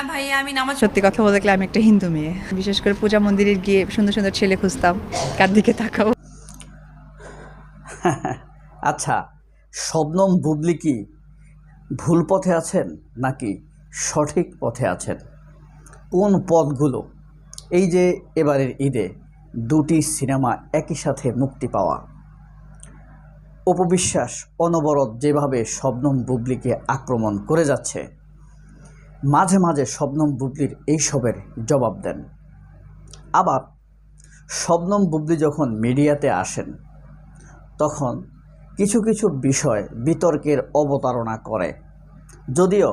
হ্যাঁ ভাইয়া আমি নামাজ সত্যি কথা বলতে গেলে আমি একটা হিন্দু মেয়ে। বিশেষ করে পূজা মন্দিরে গিয়ে সুন্দর সুন্দর ছেলে খুঁজতাম কার দিকে তাকাও আচ্ছা শবনম বুবলি কি ভুল পথে আছেন নাকি সঠিক পথে আছেন? কোন পথগুলো? এই যে এবারের ঈদে দুটি সিনেমা একই সাথে মুক্তি পাওয়া। উপবিশ্বাস অনবরত যেভাবে শবনম বুবলিকে আক্রমণ করে যাচ্ছে মাঝে মাঝে শবনম বুবলির এইসবের জবাব দেন। আবার শবনম বুবলি যখন মিডিয়াতে আসেন, তখন কিছু কিছু বিষয় বিতর্কের অবতারণা করে। যদিও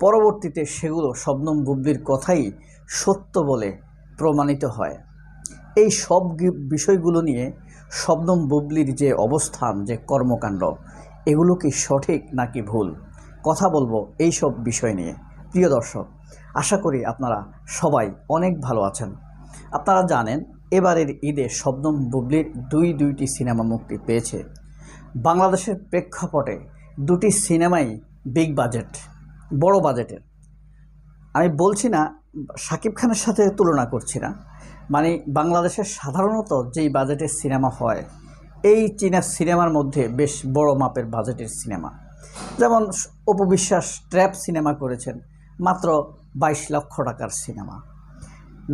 পরবর্তীতে সেগুলো শবনম বুবলির কথাই সত্য বলে প্রমাণিত হয়। এই সব বিষয়গুলো নিয়ে শবনম বুবলির যে অবস্থান, যে কর্মকাণ্ড, এগুলো কি সঠিক নাকি ভুল? কথা বলব এই সব বিষয় নিয়ে। প্রিয় দর্শক, আশা করি আপনারা সবাই অনেক ভালো আছেন। আপনারা জানেন, এবারের ঈদে শবনম বুবলির দুই দুইটি সিনেমা মুক্তি পেয়েছে। বাংলাদেশের প্রেক্ষাপটে দুটি সিনেমাই বিগ বাজেট বড় বাজেটের আমি বলছি না শাকিব খানের সাথে তুলনা করছি না। মানে বাংলাদেশের সাধারণত যেই বাজেটের সিনেমা হয়, এই চীনা সিনেমার মধ্যে বেশ বড় মাপের বাজেটের সিনেমা। যেমন অপবিশ্বাস ট্র্যাপ সিনেমা করেছেন মাত্র বাইশ লক্ষ টাকার সিনেমা।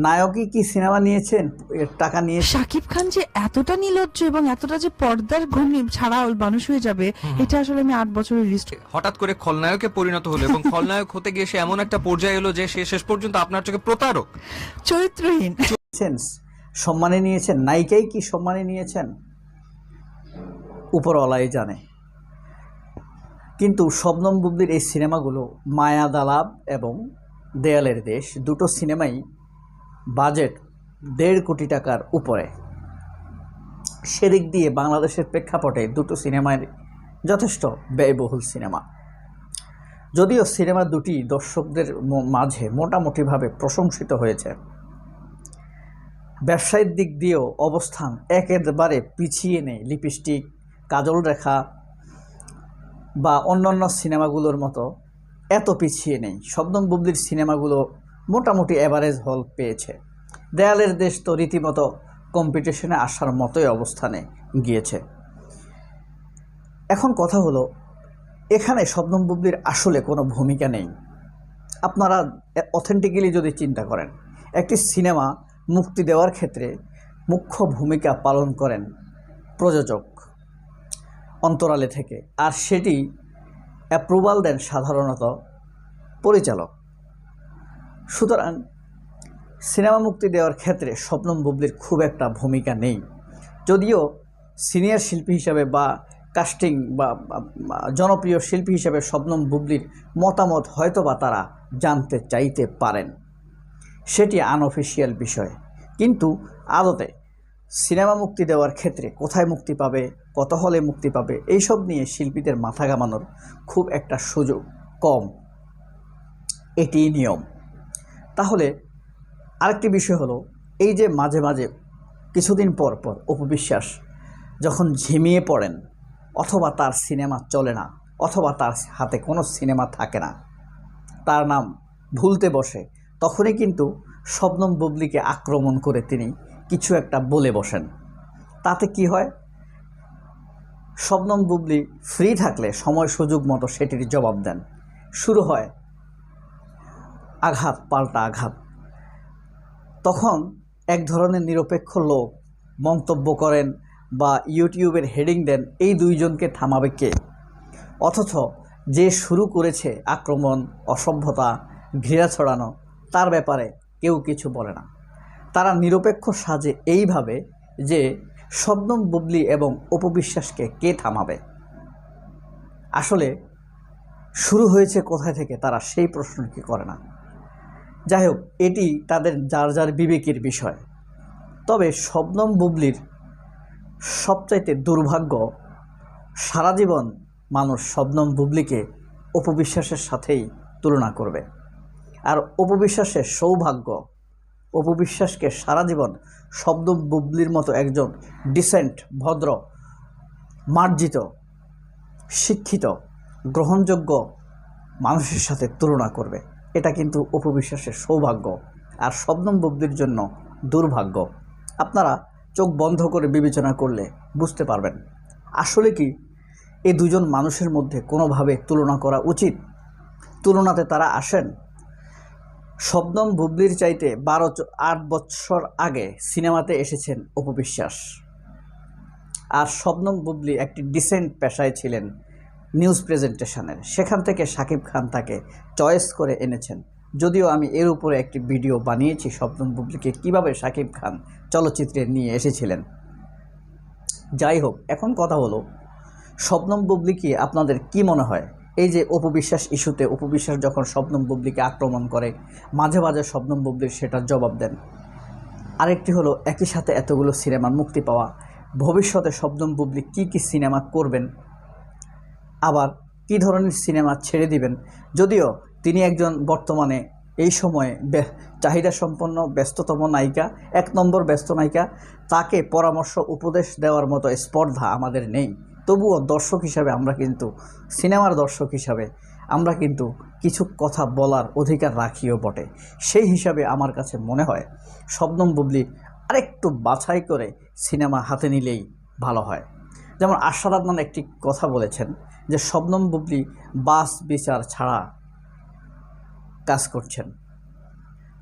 নায়কই কি সিনেমা নিয়েছেন? এর টাকা নিয়ে শাকিব খান যে এতটা নির্লজ্জ এবং এতটা যে পর্দার ঘনি ছাড়া মানুষ হয়ে যাবে এটা আসলে আমি আট বছরের লিস্ট হঠাৎ করে খলনায়কে পরিণত হলো এবং খলনায়ক হতে গিয়ে সে এমন একটা পর্যায়ে এলো যে সে শেষ পর্যন্ত আপনার চোখে প্রতারক। চরিত্রহীন। সম্মানে নিয়েছেন? নায়িকাই কি সম্মানে নিয়েছেন? উপরওয়ালাই জানে। কিন্তু শবনম বুবলির এই সিনেমাগুলো মায়া দালাব এবং দেয়ালের দেশ দুটো সিনেমাই বাজেট দেড় কোটি টাকার উপরে। সেদিক দিয়ে বাংলাদেশের প্রেক্ষাপটে দুটো সিনেমার যথেষ্ট ব্যয়বহুল সিনেমা। যদিও সিনেমা দুটি দর্শকদের মাঝে মোটামুটিভাবে প্রশংসিত হয়েছে। ব্যবসায়িক দিক দিয়েও অবস্থান একেবারে পিছিয়ে নেই লিপস্টিক, কাজল রেখা বা অন্যান্য সিনেমাগুলোর মতো এত পিছিয়ে নেই। শবনম বুবলির সিনেমাগুলো মোটামুটি অ্যাভারেজ হল পেয়েছে। দেয়ালের দেশ তো রীতিমতো কম্পিটিশনে আসার মতোই অবস্থানে গিয়েছে। এখন কথা হলো, এখানে শবনম বুবলির আসলে কোনো ভূমিকা নেই। আপনারা অথেন্টিক্যালি যদি চিন্তা করেন, একটি সিনেমা মুক্তি দেওয়ার ক্ষেত্রে মুখ্য ভূমিকা পালন করেন প্রযোজক। অন্তরালে থেকে। আর সেটি অ্যাপ্রুভাল দেন সাধারণত পরিচালক। সুতরাং সিনেমা মুক্তি দেওয়ার ক্ষেত্রে স্বপ্নম বুবলির খুব একটা ভূমিকা নেই। যদিও সিনিয়র শিল্পী হিসাবে বা কাস্টিং বা, বা- বা জনপ্রিয় শিল্পী হিসাবে স্বপ্নম বুবলির মতামত হয়তোবা তারা জানতে চাইতে পারেন। সেটি আনঅফিসিয়াল বিষয়। কিন্তু আদতে সিনেমা মুক্তি দেওয়ার ক্ষেত্রে কোথায় মুক্তি পাবে, কত হলে মুক্তি পাবে, এইসব নিয়ে শিল্পীদের মাথা ঘামানোর খুব একটা সুযোগ কম। এটিই নিয়ম। তাহলে আরেকটি বিষয় হলো, এই যে মাঝে মাঝে, কিছুদিন পর পর অপবিশ্বাস যখন ঝিমিয়ে পড়েন, অথবা তার সিনেমা চলে না, অথবা তার হাতে কোনো সিনেমা থাকে না, তার নাম ভুলতে বসে, তখনই কিন্তু শবনম বুবলিকে আক্রমণ করে তিনি কিছু একটা বলে বসেন। তাতে কি হয়? শবনম বুবলি ফ্রি থাকলে সময় সুযোগ মতো সেটির জবাব দেন। শুরু হয় আঘাত, পাল্টা আঘাত। তখন এক ধরনের নিরপেক্ষ লোক মন্তব্য করেন বা ইউটিউবের হেডিং দেন, এই দুইজনকে থামাবে কে? অথচ যে শুরু করেছে আক্রমণ, অসভ্যতা, ঘৃণা ছড়ানো, তার ব্যাপারে কেউ কিছু বলে না। তারা নিরপেক্ষ সাজে এইভাবে যে শবনম বুবলি এবং অপবিশ্বাসকে কে থামাবে? আসলে শুরু হয়েছে কোথায় থেকে তারা সেই প্রশ্ন কি করে না? যাই হোক, এটি তাদের যার যার বিবেকের বিষয়। তবে শবনম বুবলির সবচাইতে দুর্ভাগ্য, সারা জীবন মানুষ শবনম বুবলিকে অপবিশ্বাসের সাথেই তুলনা করবে। আর অপবিশ্বাসের সৌভাগ্য অপবিশ্বাসকে সারা জীবন শবনম বুবলির মতো একজন ডিসেন্ট, ভদ্র, মার্জিত, শিক্ষিত, গ্রহণযোগ্য মানুষের সাথে তুলনা করবে। এটা কিন্তু অপবিশ্বাসের সৌভাগ্য আর শবনম বুবলির জন্য দুর্ভাগ্য। আপনারা চোখ বন্ধ করে বিবেচনা করলে বুঝতে পারবেন, আসলে কি এই দুজন মানুষের মধ্যে কোনোভাবে তুলনা করা উচিত? তুলনাতে তারা আসেন শবনম বুবলির চাইতে বারো আট বছর আগে সিনেমাতে এসেছেন অপবিশ্বাস আর শবনম বুবলি একটি ডিসেন্ট পেশায় ছিলেন নিউজ প্রেজেন্টেশনের। সেখান থেকে সাকিব খান তাকে চয়েস করে এনেছেন। যদিও আমি এর উপরে একটি ভিডিও বানিয়েছি শবনম বুবলিকে কীভাবে শাকিব খান চলচ্চিত্রে নিয়ে এসেছিলেন। যাই হোক, এখন কথা হলো শবনম বুবলি কি আপনাদের কি মনে হয়? এই যে অপবিশ্বাস ইস্যুতে, অপবিশ্বাস যখন শবনম বুবলিকে আক্রমণ করে, মাঝে মাঝে শবনম বুবলির সেটার জবাব দেন। আরেকটি হলো, একই সাথে এতগুলো সিনেমার মুক্তি পাওয়া। ভবিষ্যতে শবনম বুবলি কী কী সিনেমা করবেন? আবার কি ধরনের সিনেমা ছেড়ে দিবেন? যদিও তিনি একজন বর্তমানে এই সময়ে চাহিদা সম্পন্ন ব্যস্ততম নায়িকা, এক নম্বর ব্যস্ত নায়িকা, তাকে পরামর্শ, উপদেশ দেওয়ার মতো স্পর্ধা আমাদের নেই। তবুও দর্শক হিসাবে আমরা কিন্তু, সিনেমার দর্শক হিসাবে আমরা কিন্তু কিছু কথা বলার অধিকার রাখিও বটে। সেই হিসাবে আমার কাছে মনে হয়, শবনম বুবলি আরেকটু বাছাই করে সিনেমা হাতে নিলেই ভালো হয়। যেমন আশাদ আদনান একটি কথা বলেছেন যে, শবনম বুবলি বাস বিচার ছাড়া কাজ করছেন।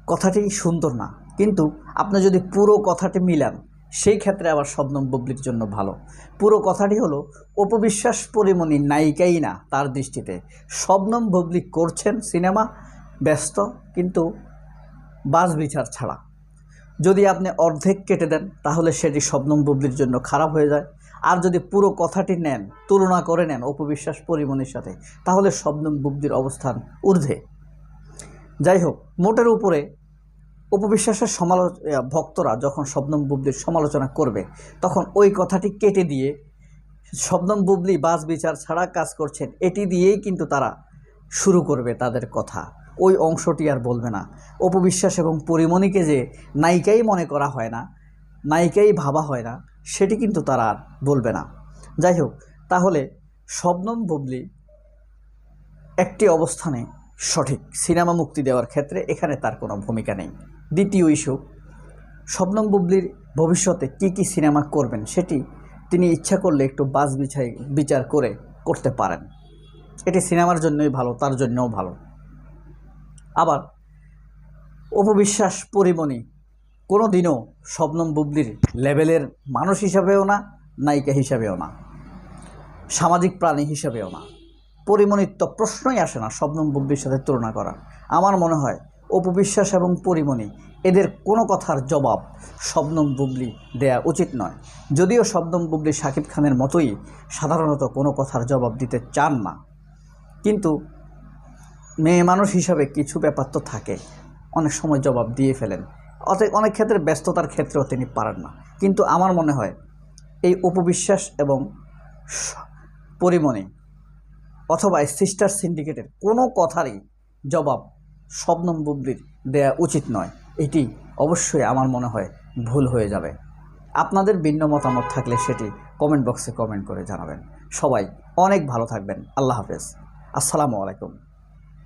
কথাটি সুন্দর না, কিন্তু আপনি যদি পুরো কথাটি মিলান সেই ক্ষেত্রে আবার শবনম বুবলির জন্য ভালো। পুরো কথাটি হলো, অপবিশ্বাস পরিমণি নায়িকাই না তার দৃষ্টিতে। শবনম বুবলি করছেন সিনেমা, ব্যস্ত, কিন্তু বাস বিচার ছাড়া। যদি আপনি অর্ধেক কেটে দেন, তাহলে সেটি শবনম বুবলির জন্য খারাপ হয়ে যায়। আর যদি পুরো কথাটি নেন, তুলনা করে নেন অপবিশ্বাস পরিমণির সাথে, তাহলে শবনম বুবলির অবস্থান ঊর্ধ্বে। যাই হোক, মোটের উপরে উপবিশ্বাসের সমালো ভক্তরা যখন শবনম বুবলির সমালোচনা করবে, তখন ওই কথাটি কেটে দিয়ে, শবনম বুবলি বাস বিচার ছাড়া কাজ করছেন, এটি দিয়েই কিন্তু তারা শুরু করবে তাদের কথা। ওই অংশটি আর বলবে না। অপবিশ্বাস এবং পরিমণিকে যে নায়িকাই মনে করা হয় না, নায়িকাই ভাবা হয় না, সেটি কিন্তু তারা আর বলবে না। যাই হোক, তাহলে শবনম বুবলি একটি অবস্থানে সঠিক সিনেমা মুক্তি দেওয়ার ক্ষেত্রে এখানে তার কোনো ভূমিকা নেই। দ্বিতীয় ইস্যু শবনম বুবলির ভবিষ্যতে কি কি সিনেমা করবেন সেটি তিনি ইচ্ছা করলে একটু বাস বিচাই বিচার করে করতে পারেন। এটি সিনেমার জন্যই ভালো, তার জন্যও ভালো। আবার, অপবিশ্বাস পরিমণি কোনো দিনও শবনম বুবলির লেভেলের মানুষ হিসাবেও না, নায়িকা হিসাবেও না, সামাজিক প্রাণী হিসাবেও না। পরিমণির তো প্রশ্নই আসে না শবনম বুবলির সাথে তুলনা করা আমার মনে হয় অপবিশ্বাস এবং পরিমণি। এদের কোনো কথার জবাব শবনম বুবলি দেয়া উচিত নয়। যদিও শবনম বুবলি শাকিব খানের মতোই সাধারণত কোনো কথার জবাব দিতে চান না। কিন্তু মেয়ে মানুষ হিসাবে কিছু ব্যাপার তো থাকে। অনেক সময় জবাব দিয়ে ফেলেন। অতএব অনেক ক্ষেত্রে ব্যস্ততার ক্ষেত্রেও তিনি পারেন না। কিন্তু আমার মনে হয় এই উপবিশ্বাস এবং পরিমণি অথবা সিস্টার সিন্ডিকেটের কোনো কথারই জবাব শবনম বুবলির দেয়া উচিত নয়। এটি অবশ্যই আমার মনে হয় ভুল হয়ে যাবে। আপনাদের ভিন্ন মতামত থাকলে সেটি কমেন্ট বক্সে কমেন্ট করে জানাবেন। সবাই অনেক ভালো থাকবেন। আল্লাহ হাফেজ। আসসালামু আলাইকুম।